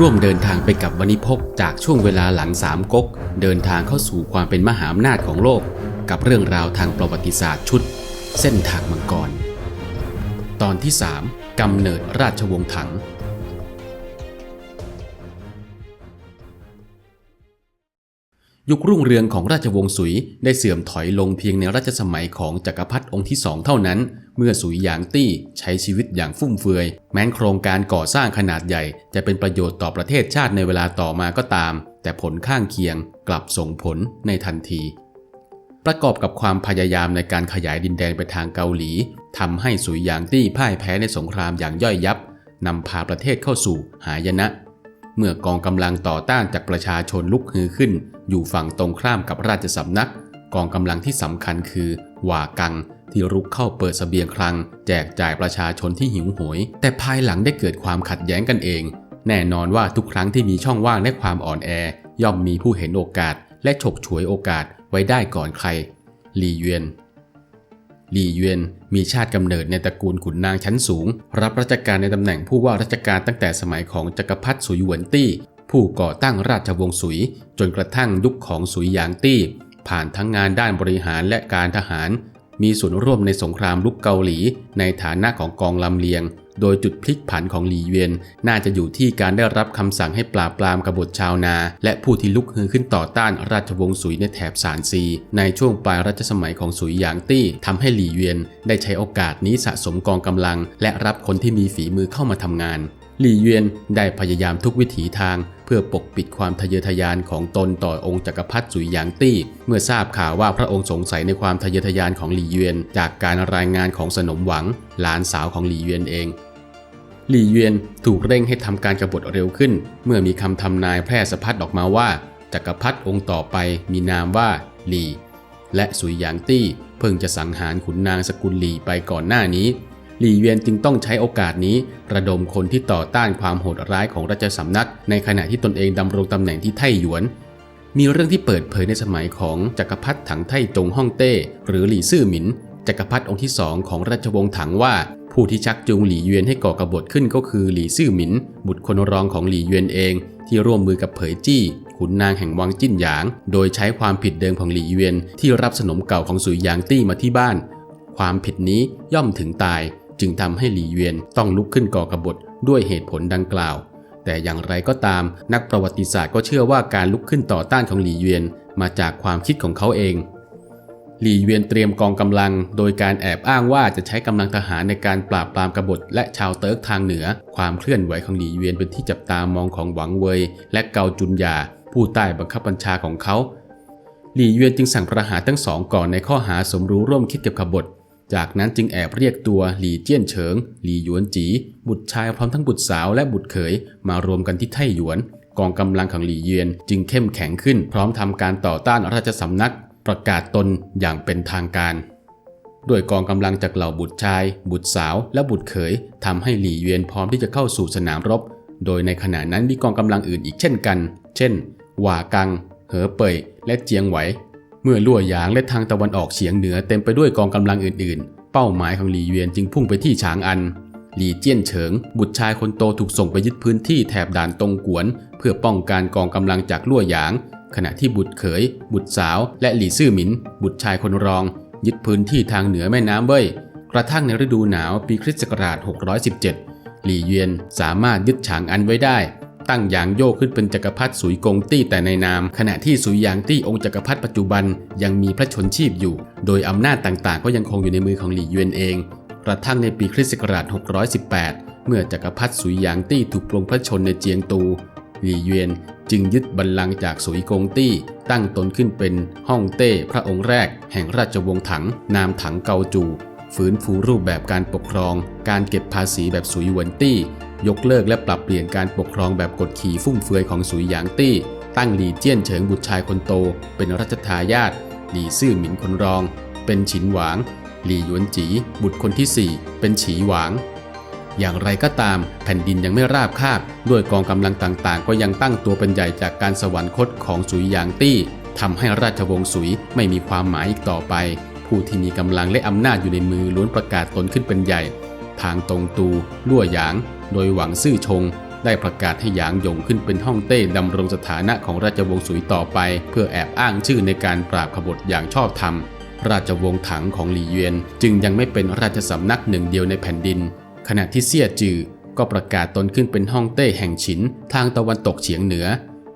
ร่วมเดินทางไปกับวณิพกจากช่วงเวลาหลังสามก๊กเดินทางเข้าสู่ความเป็นมหาอำนาจของโลก กับเรื่องราวทางประวัติศาสตร์ชุด เส้นทางมังกร ตอนที่ 3กำเนิดราชวงศ์ถัง ยุครุ่งเรืองของราชวงศ์สุยได้เสื่อมถอยลงเพียงในรัชสมัยของจักรพรรดิองค์ที่สองเท่านั้น เมื่อสุยหยางตี้ใช้ชีวิตอย่างฟุ่มเฟือย แม้นโครงการก่อสร้างขนาดใหญ่ จะเป็นประโยชน์ต่อประเทศชาติในเวลาต่อมาก็ตาม แต่ผลข้างเคียงกลับส่งผลในทันที ประกอบกับความพยายามในการขยายดินแดนไปทางเกาหลีทำให้สุยหยางตี้พ่ายแพ้ในสงครามอย่างย่อยยับนำพาประเทศเข้าสู่หายนะ เมื่อกองกำลังต่อต้านจากประชาชนลุกฮือขึ้น อยู่ฝั่งตรงข้ามกับราชสำนัก กองกำลังที่สำคัญคือหวากัง ที่รุกเข้าเปิดสเสบียงคลัง แจกจ่ายประชาชนที่หิวโหยแต่ภายหลังได้เกิดความขัดแย้งกันเอง แน่นอนว่าทุกครั้งที่มีช่องว่างและความอ่อนแอ ย่อมมีผู้เห็นโอกาสและฉกฉวยโอกาสไว้ได้ก่อนใคร ลีเวียน หลี่เวียนมีชาติกำเนิดในตระกูลขุนนางชั้นสูง รับราชการในตำแหน่งผู้ว่าราชการตั้งแต่สมัยของจักรพรรดิสุยหวนตี้ ผู้ก่อตั้งราชวงศ์สุย จนกระทั่งยุคของสุยหยางตี้ ผ่านทั้งงานด้านบริหารและการทหาร มีส่วนร่วมในสงครามลุกเกาหลี ในฐานะของกองลำเลียง โดยจุดพลิกผันของหลี่เวียน น่าจะอยู่ที่การได้รับคำสั่งให้ปราบปรามกบฏชาวนา และผู้ที่ลุกฮือขึ้นต่อต้านราชวงศ์สุยในแถบซานซี ในช่วงปลายรัชสมัยของสุยหยางตี้ทำให้หลี่เวียน ได้ใช้โอกาสนี้สะสมกองกำลัง และรับคนที่มีฝีมือเข้ามาทำงานหลี่เวียนได้พยายามทุกวิถีทาง เพื่อปกปิดความทะเยอทะยานของตนต่อองค์จักรพรรดิสุยหยางตี้ เมื่อทราบข่าวว่าพระองค์สงสัยในความทะเยอทะยานของหลี่เวียนจากการรายงานของสนมหวัง หลานสาวของหลี่เวียนเอง หลี่เยวียนถูกเร่งให้ทำการกรบฏเร็วขึ้น เมื่อมีคำทำนายแพร่สะพัดออกมาว่าจักรพรรดิองค์ต่อไปมีนามว่าหลี่ และสุยหยางตี้เพิ่งจะสังหารขุนนางสกุลหลี่ไปก่อนหน้านี้ หลี่เวียนจึงต้องใช้โอกาสนี้ ระดมคนที่ต่อต้านความโหดร้ายของราชสำนัก ในขณะที่ตนเองดำรงตำแหน่งที่ไท่หยวน มีเรื่องที่เปิดเผยในสมัยของจักรพรรดิถังไท่จงฮ่องเต้ หรือหลี่ซื่อหมินจักรพรรดิองค์ที่สองของราชวงศ์ถังว่า ผู้ที่ชักจูงหลี่เยวียนให้ก่อกบฏขึ้นก็คือหลี่ซื่อหมิน บุตรคนรองของหลี่เยวียนเอง ที่ร่วมมือกับเผยจี้ ขุนนางแห่งวังจิ้นหยาง โดยใช้ความผิดเดิมของหลี่เยวียนที่รับสนมเก่าของสุยหยางตี้มาที่บ้าน ความผิดนี้ย่อมถึงตาย จึงทำให้หลี่เยวียนต้องลุกขึ้นก่อกบฏด้วยเหตุผลดังกล่าว แต่อย่างไรก็ตาม นักประวัติศาสตร์ก็เชื่อว่าการลุกขึ้นต่อต้านของหลี่เยวียนมาจากความคิดของเขาเอง หลี่เวียนเตรียมกองกำลัง โดยการแอบอ้างว่าจะใช้กำลังทหารในการปราบปรามกบฏและชาวเติร์กทางเหนือ ความเคลื่อนไหวของหลี่เวียนเป็นที่จับตามองของหวังเวย และเกาจุนยา ผู้ใต้บังคับบัญชาของเขา หลี่เวียนจึงสั่งประหารทั้งสองก่อนในข้อหาสมรู้ร่วมคิดกับขบฏ จากนั้นจึงแอบเรียกตัวหลี่เจี้ยนเฉิง หลี่หยวนจี บุตรชายพร้อมทั้งบุตรสาวและบุตรเขยมารวมกันที่ไทหยวน กองกำลังของหลี่เยียนจึงเข้มแข็งขึ้น พร้อมทำการต่อต้านราชสำนัก ประกาศตนอย่างเป็นทางการ ด้วยกองกำลังจากเหล่าบุตรชาย บุตรสาว และบุตรเขยทำให้หลี่เวียนพร้อมที่จะเข้าสู่สนามรบ โดยในขณะนั้นมีกองกำลังอื่นอีกเช่นกัน เช่น หว่ากัง เหอเป่ย และเจียงไหว เมื่อลั่วหยางและทางตะวันออกเฉียงเหนือเต็มไปด้วยกองกำลังอื่น ๆ เป้าหมายของหลี่เวียนจึงพุ่งไปที่ฉางอันหลี่เจี้ยนเฉิง บุตรชายคนโตถูกส่งไปยึดพื้นที่แถบด่านตรงกวน เพื่อป้องกันกองกำลังจากลั่วหยาง ขณะที่บุตรเขย บุตรสาว และหลี่ซื่อหมิน บุตรชายคนรอง ยึดพื้นที่ทางเหนือแม่น้ำเว่ยกระทั่งในฤดูหนาวปีคริสต์ศักราช 617 หลี่เวียนสามารถยึดฉางอันไว้ได้ ตั้งหยางโยกขึ้นเป็นจักรพรรดิสุยกงตี้แต่ในนาม ขณะที่สุยหยางตี้องค์จักรพรรดิปัจจุบันยังมีพระชนชีพอยู่ โดยอำนาจต่างๆ ก็ยังคงอยู่ในมือของหลี่เวียนเอง กระทั่งในปีคริสต์ศักราช 618 เมื่อจักรพรรดิสุยหยางตี้ถูกปลงพระชนในเจียงตู หลี่เวียนจึงยึดบัลลังก์จากสุยกงตี้ ตั้งตนขึ้นเป็นฮ่องเต้พระองค์แรก แห่งราชวงศ์ถัง นามถังเกาจูฟื้นฟูรูปแบบการปกครอง การเก็บภาษีแบบสุยหวนตี้ ยกเลิกและปรับเปลี่ยนการปกครองแบบกดขี่ฟุ่มเฟือยของสุยหยางตี้ ตั้งหลี่เจี้ยนเฉิงบุตรชายคนโต เป็นรัชทายาทหลี่ซื่อหมินคนรอง เป็นฉินหวาง หลี่หยวนจี บุตรคนที่ 4 เป็นฉีหวาง อย่างไรก็ตาม แผ่นดินยังไม่ราบคาบ ด้วยกองกำลังต่างๆ ก็ยังตั้งตัวเป็นใหญ่จากการสวรรคตของสุยหยางตี้ทำให้ราชวงศ์สุยไม่มีความหมายอีกต่อไป ผู้ที่มีกำลังและอำนาจอยู่ในมือล้วนประกาศตนขึ้นเป็นใหญ่ ทางตรงตูลั่วหยาง โดยหวังซื่อชง ได้ประกาศให้หยางหยงขึ้นเป็นฮ่องเต้ดำรงสถานะของราชวงศ์สุยต่อไป เพื่อแอบอ้างชื่อในการปราบขบฏอย่างชอบธรรมราชวงศ์ถังของหลี่เยวนจึงยังไม่เป็นราชสำนักหนึ่งเดียวในแผ่นดิน ขณะที่เซี่ยจือก็ประกาศตนขึ้นเป็นฮ่องเต้แห่งฉินทางตะวันตกเฉียงเหนือ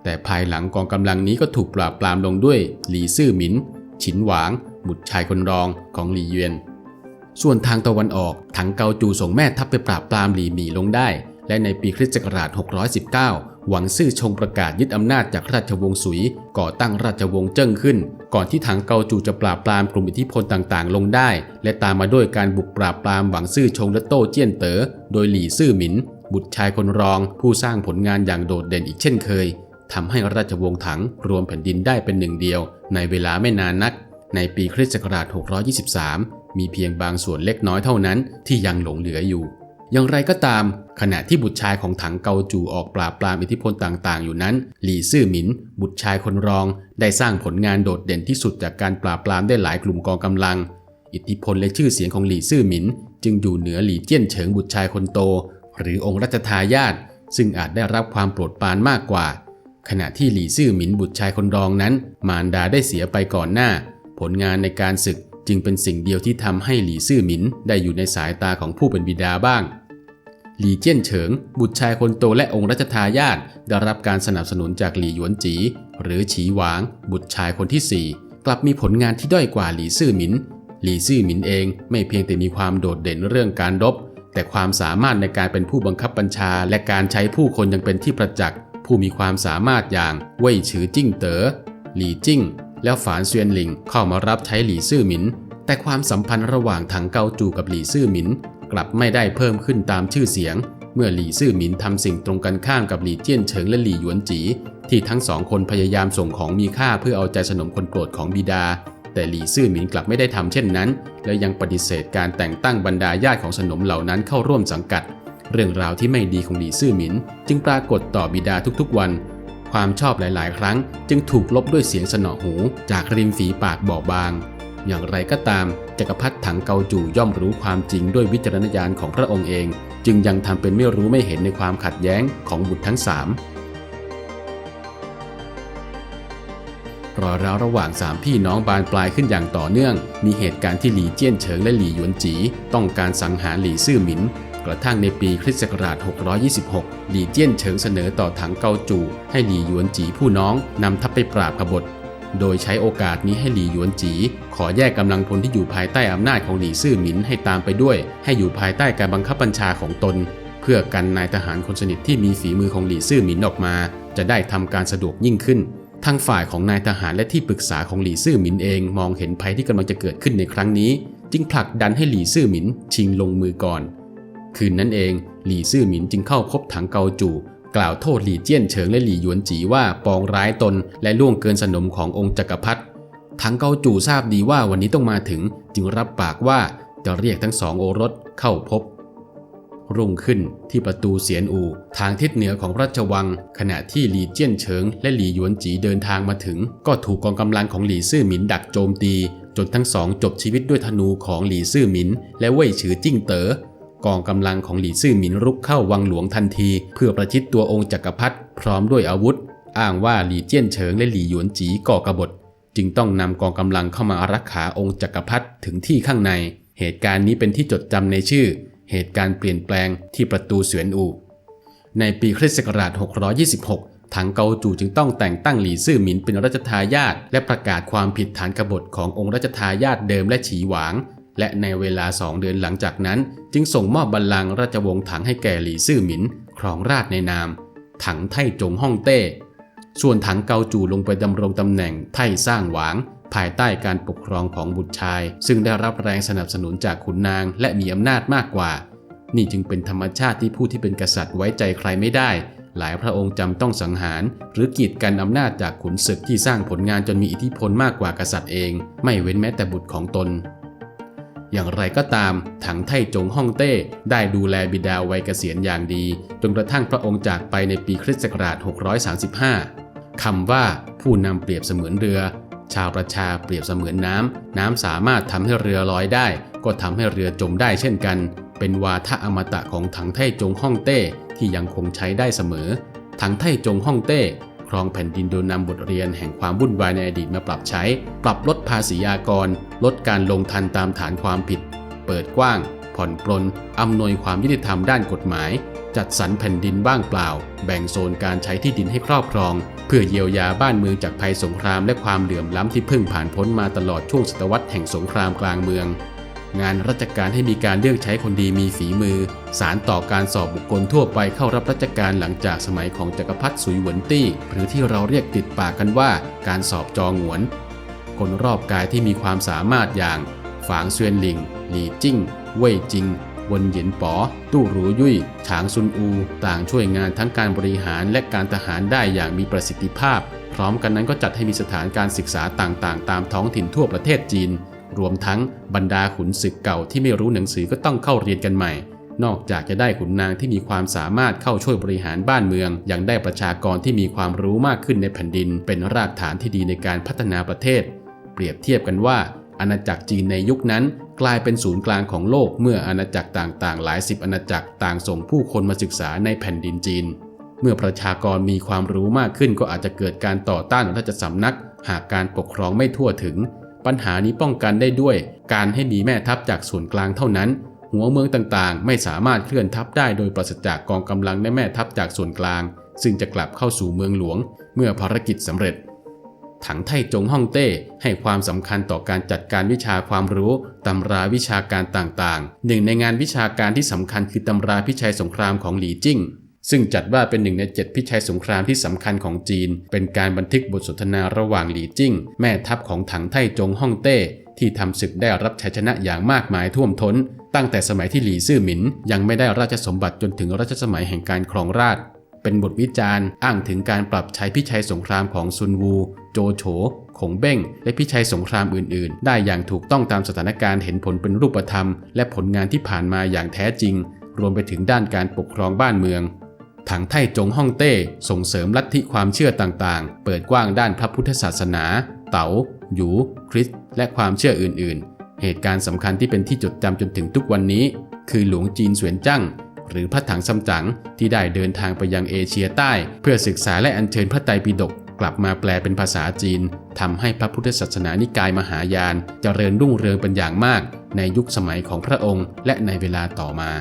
แต่ภายหลังกองกำลังนี้ก็ถูกปราบปรามลงด้วยหลีซื่อหมิน ฉินหวาง บุตรชายคนรองของหลีเยวียนส่วนทางตะวันออกถังเกาจูส่งแม่ทัพไปปราบปรามหลีหมีลงได้และในปีคริสต์ศักราช 619 หวังซื่อชงประกาศยึดอำนาจจากราชวงศ์สุย ก่อตั้งราชวงศ์เจิ้งขึ้น ก่อนที่ถังเกาจูจะปราบปรามกลุ่มอิทธิพลต่างๆ ลงได้ และตามมาด้วยการบุกปราบปรามหวังซื่อชงและโต้เจี้ยนเต๋อ โดยหลี่ซื่อหมิน บุตรชายคนรอง ผู้สร้างผลงานอย่างโดดเด่นอีกเช่นเคยทำให้ราชวงศ์ถังรวมแผ่นดินได้เป็นหนึ่งเดียว ในเวลาไม่นานนัก ในปีคริสต์ศักราช 623 มีเพียงบางส่วนเล็กน้อยเท่านั้นที่ยังหลงเหลืออยู่ อย่างไรก็ตาม ขณะที่บุตรชายของถังเกาจูออกปราบปรามอิทธิพลต่างๆ อยู่นั้น หลี่ซื่อหมิน บุตรชายคนรอง ได้สร้างผลงานโดดเด่นที่สุดจากการปราบปรามได้หลายกลุ่มกองกำลัง อิทธิพลและชื่อเสียงของหลี่ซื่อหมิน จึงอยู่เหนือหลี่เจี้ยนเฉิงบุตรชายคนโต หรือองค์รัชทายาทซึ่งอาจได้รับความโปรดปรานมากกว่า ขณะที่หลี่ซื่อหมินบุตรชายคนรองนั้น มารดาได้เสียไปก่อนหน้า ผลงานในการศึกจึงเป็นสิ่งเดียวที่ทำให้หลี่ซื่อหมินได้อยู่ในสายตาของผู้เป็นบิดาบ้าง หลี่เจี้ยนเฉิง บุตรชายคนโตและองค์รัชทายาทได้รับการสนับสนุนจากหลี่หยวนจี หรือฉีหวาง บุตรชายคนที่ 4 กลับมีผลงานที่ด้อยกว่าหลี่ซื่อหมิน หลี่ซื่อหมินเองไม่เพียงแต่มีความโดดเด่นเรื่องการรบ แต่ความสามารถในการเป็นผู้บังคับบัญชา และการใช้ผู้คนยังเป็นที่ประจักษ์ผู้มีความสามารถอย่างเว่ยฉือจิ้งเต๋อหลี่จิ้ง แล้วฝานเซียนหลิงเข้ามารับใช้หลี่ซื่อหมินแต่ความสัมพันธ์ระหว่างถังเกาจูกับหลี่ซื่อหมิน กลับไม่ได้เพิ่มขึ้นตามชื่อเสียง เมื่อหลี่ซื่อหมินทำสิ่งตรงกันข้ามกับหลี่เจี้ยนเฉิงและหลี่หยวนจี ที่ทั้งสองคนพยายามส่งของมีค่าเพื่อเอาใจสนมคนโปรดของบิดา แต่หลี่ซื่อหมินกลับไม่ได้ทำเช่นนั้น และยังปฏิเสธการแต่งตั้งบรรดาญาติของสนมเหล่านั้นเข้าร่วมสังกัด เรื่องราวที่ไม่ดีของหลี่ซื่อหมิน จึงปรากฏต่อบิดาทุกๆวัน ความชอบหลาย ๆ ครั้ง จึงถูกลบด้วยเสียงสนอหู จากริมฝีปากบอบบาง อย่างไรก็ตาม จักรพรรดิถังเกาจูย่อมรู้ความจริงด้วยวิจารณญาณของพระองค์เอง จึงยังทำเป็นไม่รู้ไม่เห็นในความขัดแย้งของบุตรทั้งสามรอยร้าวระหว่างสามพี่น้องบานปลายขึ้นอย่างต่อเนื่อง มีเหตุการณ์ที่หลี่เจี้ยนเฉิงและหลี่หยวนจี ต้องการสังหารหลี่ซื่อหมิน กระทั่งในปีคริสต์ศักราช 626 หลี่เจี้ยนเฉิงเสนอต่อถังเกาจู ให้หลี่หยวนจีผู้น้องนำทัพไปปราบกบฏ โดยใช้โอกาสนี้ให้หลี่หยวนจี ขอแยกกำลังพลที่อยู่ภายใต้อำนาจของหลี่ซื่อหมินให้ตามไปด้วย ให้อยู่ภายใต้การบังคับบัญชาของตน เพื่อกันนายทหารคนสนิทที่มีฝีมือของหลี่ซื่อหมินออกมา จะได้ทำการสะดวกยิ่งขึ้นทางฝ่ายของนายทหารและที่ปรึกษาของหลี่ซื่อหมินเองมองเห็นภัยที่กำลังจะเกิดขึ้นในครั้งนี้ จึงผลักดันให้หลี่ซื่อหมินชิงลงมือก่อน คืนนั้นเองหลี่ซื่อหมินจึงเข้าพบถังเกาจู กล่าวโทษหลี่เจี้ยนเฉิงและหลี่หยวนจีว่าปองร้ายตนและล่วงเกินสนมขององค์จักรพรรดิถังเกาจู่ทราบดีว่าวันนี้ต้องมาถึง จึงรับปากว่าจะเรียกทั้งสองโอรสเข้าพบ รุ่งขึ้นที่ประตูเสียนอู ทางทิศเหนือของพระราชวัง ขณะที่หลี่เจี้ยนเฉิง และหลี่หยวนจีเดินทางมาถึง ก็ถูกกองกำลังของหลี่ซื่อหมินดักโจมตี จนทั้งสองจบชีวิตด้วยธนูของหลี่ซื่อหมิน และเว่ยฉือจิ้งเต๋อ กองกำลังของหลี่ซื่อหมินรุกเข้าวังหลวงทันที เพื่อประชิดตัวองค์จักรพรรดิพร้อมด้วยอาวุธ อ้างว่าหลี่เจี้ยนเฉิงและหลี่หยวนจีก่อกบฏ จึงต้องนำกองกำลังเข้ามาอารักขาองค์จักรพรรดิถึงที่ข้างใน เหตุการณ์นี้เป็นที่จดจำในชื่อ เหตุการณ์เปลี่ยนแปลงที่ประตูเสวียนอู ในปีคริสต์ศักราช 626ถังเกาจูจึงต้องแต่งตั้งหลี่ซื่อหมินเป็นรัชทายาทและประกาศความผิดฐานกบฏขององค์รัชทายาทเดิมและฉีหวาง และในเวลาสองเดือนหลังจากนั้น จึงส่งมอบบัลลังก์ราชวงศ์ถังให้แก่หลี่ซื่อหมิน ครองราชในนาม ถังไท่จงฮ่องเต้ ส่วนถังเกาจู่ลงไปดำรงตำแหน่งไท่สร้างหวาง ภายใต้การปกครองของบุตรชาย ซึ่งได้รับแรงสนับสนุนจากขุนนางและมีอำนาจมากกว่า นี่จึงเป็นธรรมชาติที่ผู้ที่เป็นกษัตริย์ไว้ใจใครไม่ได้ หลายพระองค์จำต้องสังหาร หรือกีดกันอำนาจจากขุนศึกที่สร้างผลงานจนมีอิทธิพลมากกว่ากษัตริย์เอง ไม่เว้นแม้แต่บุตรของตน อย่างไรก็ตาม ถังไทจงฮ่องเต้ได้ดูแลบิดาวัยเกษียณอย่างดี จนกระทั่งพระองค์จากไปในปีคริสต์ศักราช 635 คำว่าผู้นำเปรียบเสมือนเรือ ชาวประชาเปรียบเสมือนน้ำ น้ำสามารถทำให้เรือลอยได้ ก็ทำให้เรือจมได้เช่นกัน เป็นวาทะอมตะของถังไทจงฮ่องเต้ที่ยังคงใช้ได้เสมอ ถังไทจงฮ่องเต้ ครองแผ่นดินโดยนำบทเรียนแห่งความวุ่นวายในอดีตมาปรับใช้ ปรับลดภาษีอากร ลดการลงทันตามฐานความผิด เปิดกว้าง ผ่อนปลนอำนวยความยุติธรรมด้านกฎหมาย จัดสรรแผ่นดินบ้างเปล่า แบ่งโซนการใช้ที่ดินให้ครอบครอง เพื่อเยียวยาบ้านเมืองจากภัยสงครามและความเหลื่อมล้ำที่เพิ่งผ่านพ้นมาตลอดช่วงศตวรรษแห่งสงครามกลางเมือง งานราชการให้มีการเลือกใช้คนดีมีฝีมือ สารต่อการสอบบุคคลทั่วไปเข้ารับราชการหลังจากสมัยของจักรพรรดิสุยหวนตี้ หรือที่เราเรียกติดปากกันว่าการสอบจองหวน คนรอบกายที่มีความสามารถอย่าง ฝางเซวียนหลิง หลีจิ้ง เว่ยจิง วนเหยินป๋อ ตู้หรูยุ่ย ฉางซุนอู ต่างช่วยงานทั้งการบริหารและการทหารได้อย่างมีประสิทธิภาพ พร้อมกันนั้นก็จัดให้มีสถานการศึกษาต่างๆ ตามท้องถิ่นทั่วประเทศจีน รวมทั้งบรรดาขุนศึกเก่าที่ไม่รู้หนังสือก็ต้องเข้าเรียนกันใหม่ นอกจากจะได้ขุนนางที่มีความสามารถเข้าช่วยบริหารบ้านเมือง ยังได้ประชากรที่มีความรู้มากขึ้นในแผ่นดิน เป็นรากฐานที่ดีในการพัฒนาประเทศ เปรียบเทียบกันว่า อาณาจักรจีนในยุคนั้น กลายเป็นศูนย์กลางของโลกเมื่ออาณาจักรต่างๆ หลายสิบอาณาจักรต่างส่งผู้คนมาศึกษาในแผ่นดินจีน เมื่อประชากรมีความรู้มากขึ้นก็อาจจะเกิดการต่อต้านราชสำนัก หากการปกครองไม่ทั่วถึง ปัญหานี้ป้องกันได้ด้วย การให้มีแม่ทัพจากส่วนกลางเท่านั้น หัวเมืองต่างๆ ไม่สามารถเคลื่อนทัพได้โดยปราศจากกองกำลังและแม่ทัพจากส่วนกลาง ซึ่งจะกลับเข้าสู่เมืองหลวง เมื่อภารกิจสำเร็จ ถังไทจงฮ่องเต้ให้ความสำคัญต่อการจัดการวิชาความรู้ตำราวิชาการต่างๆ หนึ่งในงานวิชาการที่สำคัญคือตำราพิชัยสงครามของหลีจิ้ง ซึ่งจัดว่าเป็นหนึ่งในเจ็ดพิชัยสงครามที่สำคัญของจีน เป็นการบันทึกบทสนทนาระหว่างหลี่จิ้ง แม่ทัพของถังไท่จงฮ่องเต้ ที่ทำศึกได้รับชัยชนะอย่างมากมายท่วมท้น ตั้งแต่สมัยที่หลี่ซื่อหมิน ยังไม่ได้ราชสมบัติจนถึงรัชสมัยแห่งการครองราชเป็นบทวิจารณ์อ้างถึงการปรับใช้พิชัยสงครามของซุนวู โจโฉขงเบ้ง และพิชัยสงครามอื่น ๆ ได้อย่างถูกต้องตามสถานการณ์เห็นผลเป็นรูปธรรม และผลงานที่ผ่านมาอย่างแท้จริง รวมไปถึงด้านการปกครองบ้านเมือง ถังไทจงฮ่องเต้ส่งเสริมลัทธิความเชื่อต่างๆ เปิดกว้างด้านพระพุทธศาสนา เต๋า หยู คริสต์และความเชื่ออื่นๆ เหตุการณ์สำคัญที่เป็นที่จดจำจนถึงทุกวันนี้ คือหลวงจีนเสวียนจั่งหรือพระถังซัมจั๋งที่ได้เดินทางไปยังเอเชียใต้ เพื่อศึกษาและอัญเชิญพระไตรปิฎกกลับมาแปลเป็นภาษาจีนทำให้พระพุทธศาสนานิกายมหายานเจริญรุ่งเรืองเป็นอย่างมาก ในยุคสมัยของพระองค์ และในเวลาต่อมา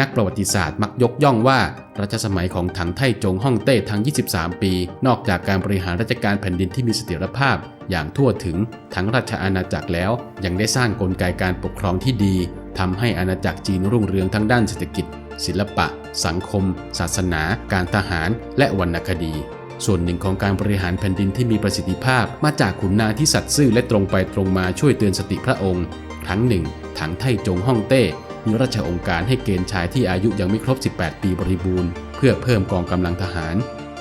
นักประวัติศาสตร์มักยกย่องว่ารัชสมัยของถังไทจงฮ่องเต้ทั้ง 23 ปี นอกจากการบริหารราชการแผ่นดินที่มีเสถียรภาพ อย่างทั่วถึงทั้งราชอาณาจักรแล้ว ยังได้สร้างกลไกการปกครองที่ดีทำให้อาณาจักรจีนรุ่งเรืองทั้งด้านเศรษฐกิจ ศิลปะ สังคม ศาสนา การทหาร และวรรณคดี ส่วนหนึ่งของการบริหารแผ่นดินที่มีประสิทธิภาพ มาจากขุนนางที่สัตย์ซื่อและตรงไปตรงมาช่วยเตือนสติพระองค์ ครั้งหนึ่งถังไทจงฮ่องเต้ มีราชองค์การให้เกณฑ์ชายที่อายุยังไม่ครบ 18 ปีบริบูรณ์ เพื่อเพิ่มกองกำลังทหาร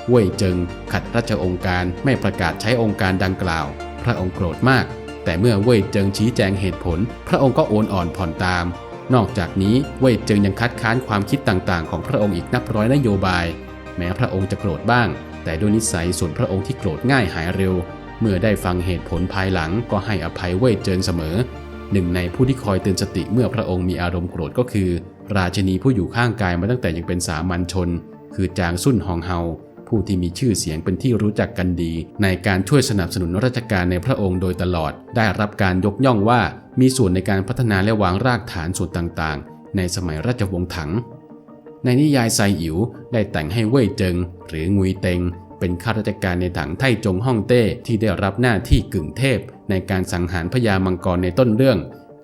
เว่ยเจิง ขัดราชองค์การไม่ประกาศใช้องค์การดังกล่าว พระองค์โกรธมาก แต่เมื่อเว่ยเจิงชี้แจงเหตุผล พระองค์ก็โอนอ่อนผ่อนตาม นอกจากนี้เว่ยเจิงยังคัดค้านความคิดต่างๆ ของพระองค์อีกนับร้อยนโยบาย แม้พระองค์จะโกรธบ้าง แต่ด้วยนิสัยส่วนพระองค์ที่โกรธง่ายหายเร็ว เมื่อได้ฟังเหตุผลภายหลังก็ให้อภัยเว่ยเจิงเสมอ หนึ่งในผู้ที่คอยเตือนสติเมื่อพระองค์มีอารมณ์โกรธก็คือ ราชนีผู้อยู่ข้างกายมาตั้งแต่ยังเป็นสามัญชน คือจางซุ่นฮองเฮาผู้ที่มีชื่อเสียงเป็นที่รู้จักกันดี ในการช่วยสนับสนุนราชการในพระองค์โดยตลอด ได้รับการยกย่องว่ามีส่วนในการพัฒนาและวางรากฐานส่วนต่างๆ ในสมัยราชวงศ์ถัง ในนิยายไซอิ๋วได้แต่งให้เว่ยเจิง หรืองุยเต็ง เป็นข้าราชการในถังไทจงฮ่องเต้ที่ได้รับหน้าที่กึ่งเทพ ในการสังหารพญามังกรในต้นเรื่อง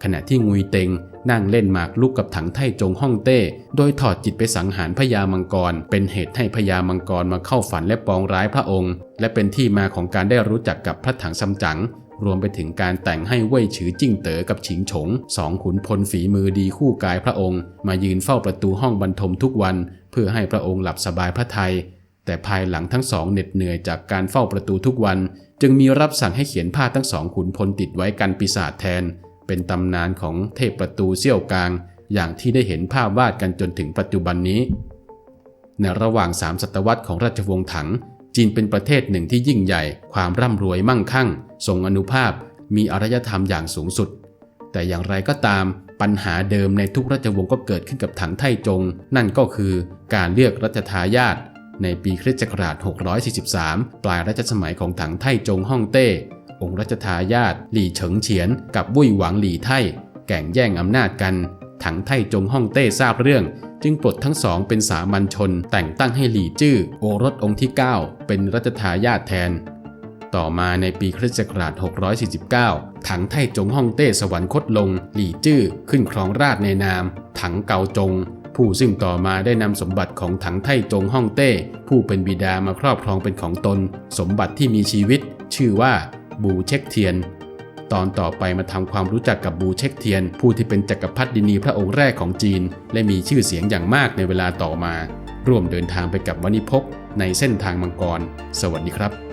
ขณะที่งุยเต็งนั่งเล่นหมากลุกกับถังไทจงฮ่องเต้ โดยถอดจิตไปสังหารพญามังกร เป็นเหตุให้พญามังกรมาเข้าฝันและปองร้ายพระองค์ และเป็นที่มาของการได้รู้จักกับพระถังซัมจั๋งรวมไปถึงการแต่งให้เว่ยฉือจิ้งเต๋อกับฉิงฉงสองขุนพลฝีมือดีคู่กายพระองค์ มายืนเฝ้าประตูห้องบรรทมทุกวัน เพื่อให้พระองค์หลับสบายพระทัย แต่ภายหลังทั้งสองเหน็ดเหนื่อยจากการเฝ้าประตูทุกวัน จึงมีรับสั่งให้เขียนผ้าทั้งสองขุนพลติดไว้กันปีศาจแทน เป็นตำนานของเทพประตูเซี่ยวกลาง อย่างที่ได้เห็นภาพวาดกันจนถึงปัจจุบันนี้ ในระหว่างสามศตวรรษของราชวงศ์ถัง จีนเป็นประเทศหนึ่งที่ยิ่งใหญ่ ความร่ำรวยมั่งคั่ง ทรงอนุภาพ มีอารยธรรมอย่างสูงสุด แต่อย่างไรก็ตามปัญหาเดิมในทุกราชวงศ์ก็เกิดขึ้นกับถังไทจง นั่นก็คือการเลือกรัชทายาท ในปีคริสต์ศักราช 643 ปลายรัชสมัยของถังไทจงฮ่องเต้องค์รัชทายาทหลี่เฉิงเฉียน กับวุ้ยหวังหลี่ไทแก่งแย่งอำนาจกัน ถังไทจงฮ่องเต้ทราบเรื่อง จึงปลดทั้งสองเป็นสามัญชน แต่งตั้งให้หลี่จื้อโอรสองค์ที่ 9 เป็นรัชทายาทแทน ต่อมาในปีคริสต์ศักราช 649 ถังไทจงฮ่องเต้สวรรคตลง หลี่จื้อขึ้นครองราชในนาม ถังเกาจง ผู้ซึ่งต่อมาได้นำสมบัติของถังไทจงฮ่องเต้ ผู้เป็นบิดามาครอบครองเป็นของตน สมบัติที่มีชีวิต ชื่อว่าบูเช็คเทียน ตอนต่อไปมาทำความรู้จักกับบูเช็คเทียน ผู้ที่เป็นจักรพรรดินีพระองค์แรกของจีน และมีชื่อเสียงอย่างมากในเวลาต่อมา ร่วมเดินทางไปกับวณิพกในเส้นทางมังกร สวัสดีครับ